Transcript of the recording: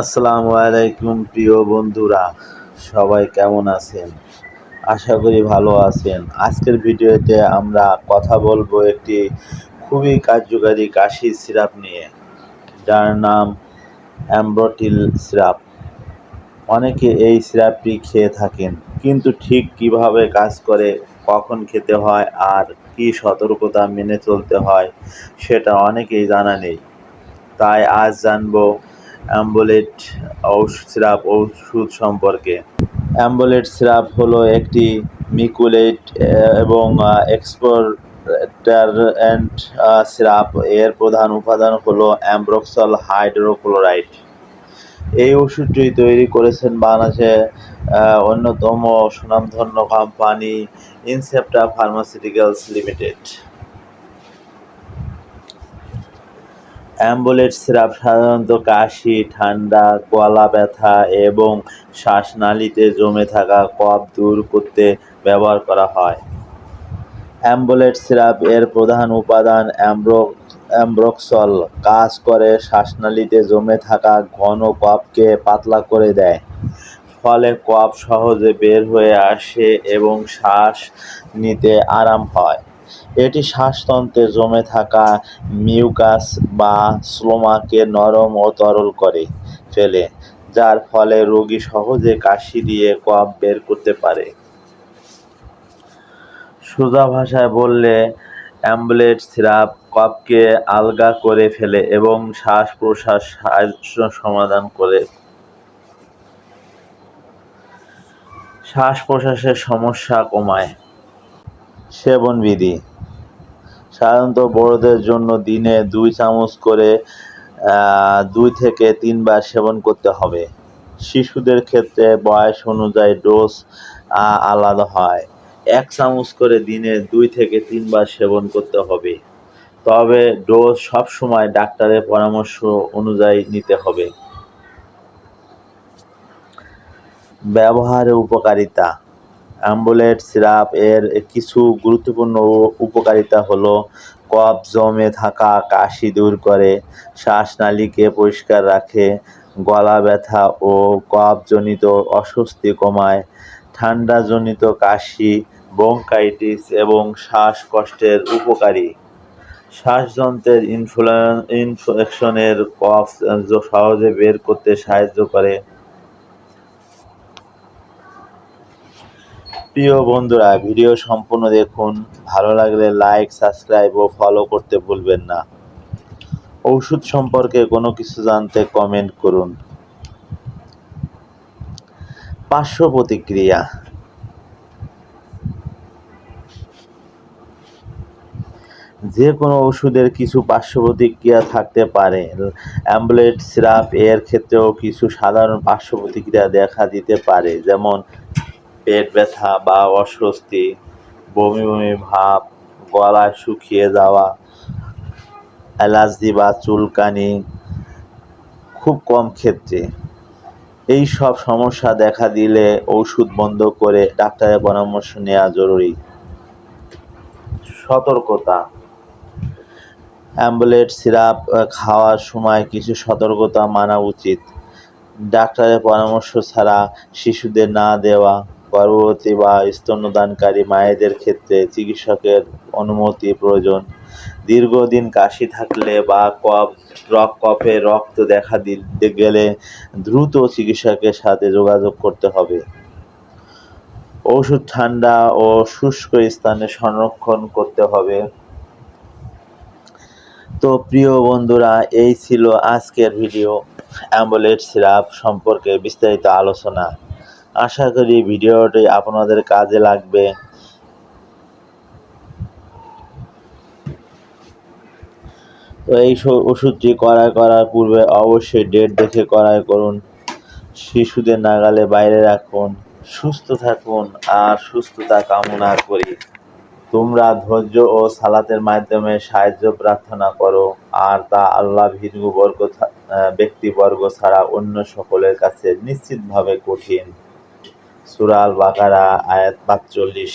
আসসালামু আলাইকুম, প্রিয় বন্ধুরা। সবাই কেমন আছেন? আশা করি ভালো আছেন। আজকের ভিডিওতে আমরা কথা বলব একটি খুবই কার্যকারী কাশি সিরাপ নিয়ে। যার নাম অ্যাম্ব্রোটিল সিরাপ। অনেকে এই সিরাপটি খেয়ে থাকেন, কিন্তু ঠিক কীভাবে কাজ করে, কখন খেতে হয়, আর কি সতর্কতা মেনে চলতে হয়, সেটা অনেকেই জানা নেই। তাই আজ জানব অ্যাম্বুলেট সিরাপ ওষুধ সম্পর্কে। অ্যাম্বুলেট সিরাপ হলো একটি মিকুলেট এবং এক্সপোর্টার অ্যান্ড সিরাপ। এর প্রধান উপাদান হলো অ্যাম্ব্রক্সল হাইড্রোক্লোরাইড। এই ওষুধটি তৈরি করেছেন বাংলাদেশে অন্যতম সুনামধন্য company Incepta pharmaceuticals limited. Ambulate syrup, সাধারণত কাশি, ঠান্ডা, গলা ব্যথা এবং শ্বাসনালীতে জমে থাকা কফ দূর করতে ব্যবহার করা হয়। অ্যাম্বুলেট সিরাপ এর প্রধান উপাদান অ্যাম্ব্রো, অ্যাম্ব্রক্সল। কাজ করে শ্বাসনালীতে জমে থাকা ঘন কফকে পাতলা করে দেয়। ফলে কফ সহজে বের হয়ে আসে এবং শ্বাস নিতে আরাম হয় এটি শ্বাসতন্ত্রে জমে থাকা মিউকাস বা স্লোমাকে নরম ও তরল করে ফেলে, যার ফলে রোগী সহজে কাশি দিয়ে কফ বের করতে পারে। সোজা ভাষায় বললে অ্যাম্বুলেট সিরাপ কফকে আলগা করে ফেলে এবং শ্বাস প্রশ্বাস সমাধান করে। শ্বাস প্রশ্বাসের সমস্যা কমায়। সেবন বিধি সাধারণত বড়দের জন্য দিনে দুই চামচ করে দুই থেকে তিনবার সেবন করতে হবে। শিশুদের ক্ষেত্রে বয়স অনুযায়ী ডোজ আলাদা হয়। এক চামচ করে দিনে দুই থেকে তিনবার সেবন করতে হবে। তবে ডোজ সবসময় ডাক্তারের পরামর্শ অনুযায়ী নিতে হবে। ব্যবহারের উপকারিতা। অ্যাম্বুলেট সিরাপ এর কিছু গুরুত্বপূর্ণ উপকারিতা হলো কফ জমে থাকা কাশি দূর করে শ্বাসনালীকে পরিষ্কার রাখে, গলা ব্যথা ও কফজনিত অস্বস্তি কমায়, ঠান্ডাজনিত কাশি ব্রঙ্কাইটিস এবং শ্বাসকষ্টের উপকারী। শ্বাসযন্ত্রের ইনফেকশনের কফ সহজে বের করতে সাহায্য করে। প্রিয় বন্ধুরা, ভিডিও সম্পূর্ণ দেখুন। ভালো লাগলে লাইক সাবস্ক্রাইব ও ফলো করতে ভুলবেন না। ওষুধ সম্পর্কে কোনো কিছু জানতে কমেন্ট করুন। পার্শ্ব প্রতিক্রিয়া। যে কোনো ওষুধের কিছু পার্শ্ব প্রতিক্রিয়া থাকতে পারে। অ্যাম্বুলেট সিরাপ, এর ক্ষেত্রেও কিছু সাধারণ পার্শ্ব প্রতিক্রিয়া দেখা দিতে পারে। যেমন পেট ব্যথা বা অস্বস্তি, বমি বমি ভাব, গলায় শুকিয়ে যাওয়া অ্যালার্জি বা চুলকানি, খুব কম ক্ষেত্রে। এই সব সমস্যা দেখা দিলে ওষুধ বন্ধ করে ডাক্তারের পরামর্শ নেওয়া জরুরি। সতর্কতা। অ্যাম্বুলেট সিরাপ খাওয়ার সময় কিছু সতর্কতা মানা উচিত। ডাক্তারের পরামর্শ ছাড়া শিশুদের না দেওয়া গর্ভবতী বা স্তন্যদানকারী মায়েদের ক্ষেত্রে চিকিৎসকের অনুমতি প্রয়োজন। দীর্ঘদিন কাশি থাকলে বা কফ রক কফে রক্ত দেখা দিতে গেলে দ্রুত চিকিৎসকের সাথে যোগাযোগ করতে হবে। ওষুধ ঠান্ডা ও শুষ্ক স্থানে সংরক্ষণ করতে হবে। তো প্রিয় বন্ধুরা, এই ছিল আজকের ভিডিও। অ্যাম্বুলেট সিরাপ সম্পর্কে বিস্তারিত আলোচনা। আশা করি ভিডিওটি আপনাদের কাজে লাগবে। তো এই ওষুধটি ক্রয় করার পূর্বে অবশ্যই ডেট দেখে ক্রয় করুন। শিশুদের নাগালে বাইরে রাখুন। সুস্থ থাকুন আর সুস্থতা কামনা করি। তোমরা ধৈর্য ও সালাতের মাধ্যমে সাহায্য প্রার্থনা করো আর তা আল্লাহ ভিরু বর্গ ব্যক্তিবর্গ ছাড়া অন্য সকলের কাছে নিশ্চিতভাবে কঠিন। সুরাল বাকারা আয়াত পাঁচচল্লিশ।